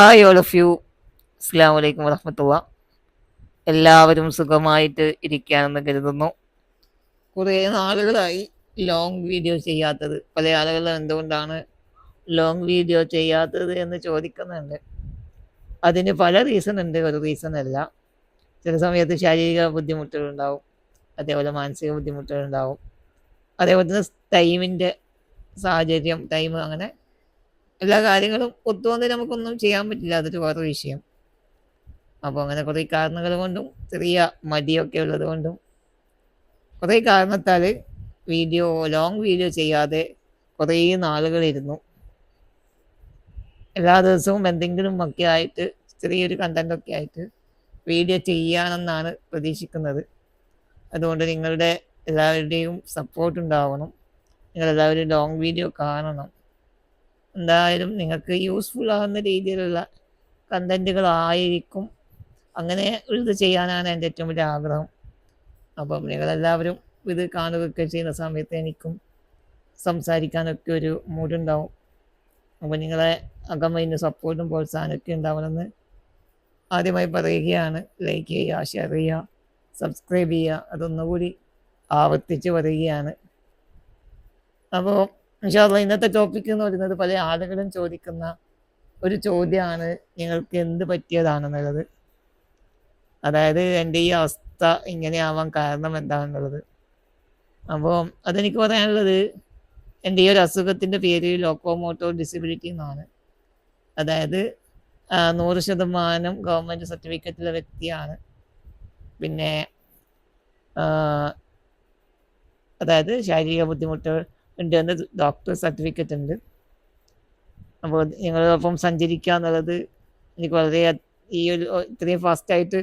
Hi all of U അസ്സാം വലൈക്കും വറഹമത്തുള്ള എല്ലാവരും സുഖമായിട്ട് ഇരിക്കുകയാണെന്ന് കരുതുന്നു. കുറേ നാളുകളായി ലോങ് വീഡിയോ ചെയ്യാത്തത്. പല ആളുകളും എന്തുകൊണ്ടാണ് ലോങ് വീഡിയോ ചെയ്യാത്തത് എന്ന് ചോദിക്കുന്നുണ്ട്. അതിന് പല റീസൺ ഉണ്ട്. ഒരു റീസൺ അല്ല. ചില സമയത്ത് ശാരീരിക ബുദ്ധിമുട്ടുകളുണ്ടാവും അതേപോലെ മാനസിക ബുദ്ധിമുട്ടുകളുണ്ടാവും അതേപോലെ തന്നെ ടൈമിന്റെ സാഹചര്യം ടൈം അങ്ങനെ എല്ലാ കാര്യങ്ങളും ഒത്തുവന്ന് നമുക്കൊന്നും ചെയ്യാൻ പറ്റില്ല. അതൊരു വേറെ വിഷയം. അപ്പോൾ അങ്ങനെ കുറേ കാരണങ്ങൾ കൊണ്ടും ചെറിയ മടിയൊക്കെ ഉള്ളത് കൊണ്ടും കുറേ കാരണത്താൽ വീഡിയോ ലോങ് വീഡിയോ ചെയ്യാതെ കുറേ നാളുകളിരുന്നു. എല്ലാ ദിവസവും എന്തെങ്കിലും ഒക്കെ ആയിട്ട് ചെറിയൊരു ഒക്കെ ആയിട്ട് വീഡിയോ ചെയ്യാനെന്നാണ് പ്രതീക്ഷിക്കുന്നത്. അതുകൊണ്ട് നിങ്ങളുടെ എല്ലാവരുടെയും സപ്പോർട്ട് ഉണ്ടാവണം. നിങ്ങളെല്ലാവരും ലോങ് വീഡിയോ കാണണം. എന്തായാലും നിങ്ങൾക്ക് യൂസ്ഫുൾ ആകുന്ന രീതിയിലുള്ള കണ്ടന്റുകളായിരിക്കും അങ്ങനെ ഇത് ചെയ്യാനാണ് എന്റെ ഏറ്റവും വലിയ ആഗ്രഹം. അപ്പം നിങ്ങളെല്ലാവരും ഇത് കാണുകയൊക്കെ ചെയ്യുന്ന സമയത്ത് എനിക്കും സംസാരിക്കാനൊക്കെ ഒരു മൂടുണ്ടാവും അപ്പോൾ നിങ്ങളെ അകമയിന് സപ്പോർട്ടും പ്രോത്സാഹനമൊക്കെ ഉണ്ടാവണമെന്ന് ആദ്യമായി പറയുകയാണ്. ലൈക്ക് ചെയ്യുക ഷെയർ ചെയ്യുക സബ്സ്ക്രൈബ് ചെയ്യുക അതൊന്നുകൂടി ആവർത്തിച്ച് പറയുകയാണ്. അപ്പോൾ ഇൻഷാല്ല ഇന്നത്തെ ടോപ്പിക് എന്ന് പറയുന്നത് പല ആളുകളും ചോദിക്കുന്ന ഒരു ചോദ്യമാണ് നിങ്ങൾക്ക് എന്ത് പറ്റിയതാണെന്നുള്ളത്? അതായത് എന്റെ ഈ അവസ്ഥ ഇങ്ങനെയാവാൻ കാരണം എന്താണെന്നുള്ളത്. അപ്പോൾ അതെനിക്ക് പറയാനുള്ളത് എന്റെ ഈ ഒരു അസുഖത്തിന്റെ പേര് ലോക്കോമോട്ടോ ഡിസബിലിറ്റി എന്നാണ്. അതായത് നൂറ് ശതമാനം ഗവൺമെന്റ് സർട്ടിഫിക്കറ്റുള്ള വ്യക്തിയാണ്. പിന്നെ അതായത് ശാരീരിക ബുദ്ധിമുട്ടുകൾ ഉണ്ട് എന്റെ ഡോക്ടർ സർട്ടിഫിക്കറ്റ് ഉണ്ട്. അപ്പോൾ നിങ്ങളോടൊപ്പം സഞ്ചരിക്കുക എന്നുള്ളത് എനിക്ക് വളരെ ഈ ഒരു ഇത്രയും ഫാസ്റ്റായിട്ട്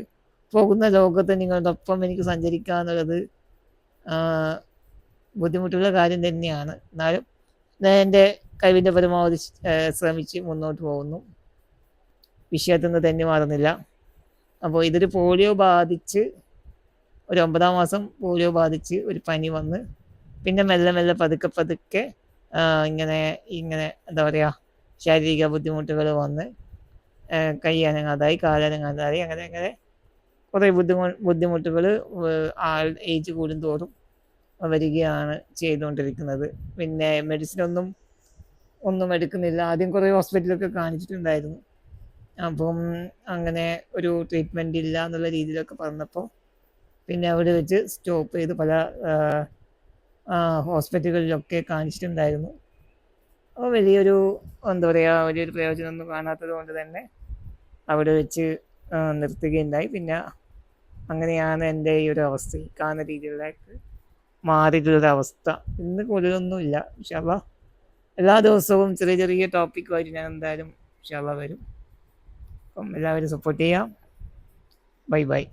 പോകുന്ന ലോകത്ത് നിങ്ങളോടൊപ്പം എനിക്ക് സഞ്ചരിക്കുക എന്നുള്ളത് ബുദ്ധിമുട്ടുള്ള കാര്യം തന്നെയാണ്. എന്നാലും ഞാൻ എന്റെ കഴിവിന്റെ പരമാവധി ശ്രമിച്ച് മുന്നോട്ട് പോകുന്നു. വിഷയത്തിൽ നിന്ന് തന്നെ മാറുന്നില്ല അപ്പോൾ ഇതൊരു പോളിയോ ബാധിച്ച് ഒരു ഒമ്പതാം മാസം പോളിയോ ബാധിച്ച് ഒരു പനി വന്ന് പിന്നെ മെല്ലെ മെല്ലെ പതുക്കെ പതുക്കെ ഇങ്ങനെ ഇങ്ങനെ എന്താ പറയുക ശാരീരിക ബുദ്ധിമുട്ടുകൾ വന്ന് കൈ അനങ്ങാതായി കാലനങ്ങാതായി അങ്ങനെ അങ്ങനെ കുറേ ബുദ്ധിമു ബുദ്ധിമുട്ടുകൾ ആൾ ഏജ് കൂടും തോറും വരികയാണ് ചെയ്തുകൊണ്ടിരിക്കുന്നത്. പിന്നെ മെഡിസിൻ ഒന്നും ഒന്നും എടുക്കുന്നില്ല. ആദ്യം കുറേ ഹോസ്പിറ്റലൊക്കെ കാണിച്ചിട്ടുണ്ടായിരുന്നു. അപ്പം അങ്ങനെ ഒരു ട്രീറ്റ്മെന്റ് ഇല്ല എന്നുള്ള രീതിയിലൊക്കെ പറഞ്ഞപ്പോൾ പിന്നെ അവിടെ വെച്ച് സ്റ്റോപ്പ് ചെയ്ത് പല ഹോസ്പിറ്റലുകളിലൊക്കെ കാണിച്ചിട്ടുണ്ടായിരുന്നു. അപ്പോൾ വലിയൊരു എന്താ പറയുക വലിയൊരു പ്രയോജനമൊന്നും കാണാത്തത് കൊണ്ട് തന്നെ അവിടെ വെച്ച് നിർത്തുകയുണ്ടായി. പിന്നെ അങ്ങനെയാണ് എന്റെ ഈ ഒരു അവസ്ഥ. ഈ കാണുന്ന രീതിയിലേക്ക് മാറിയിട്ടുള്ളൊരവസ്ഥ. ഇന്ന് കൂടുതലൊന്നുമില്ല. ഇൻഷാല്ല എല്ലാ ദിവസവും ചെറിയ ചെറിയ ടോപ്പിക്കുമായിട്ട് ഞാൻ എന്തായാലും ഇൻഷാല്ല വരും. അപ്പം എല്ലാവരും സപ്പോർട്ട് ചെയ്യാം. Bye bye.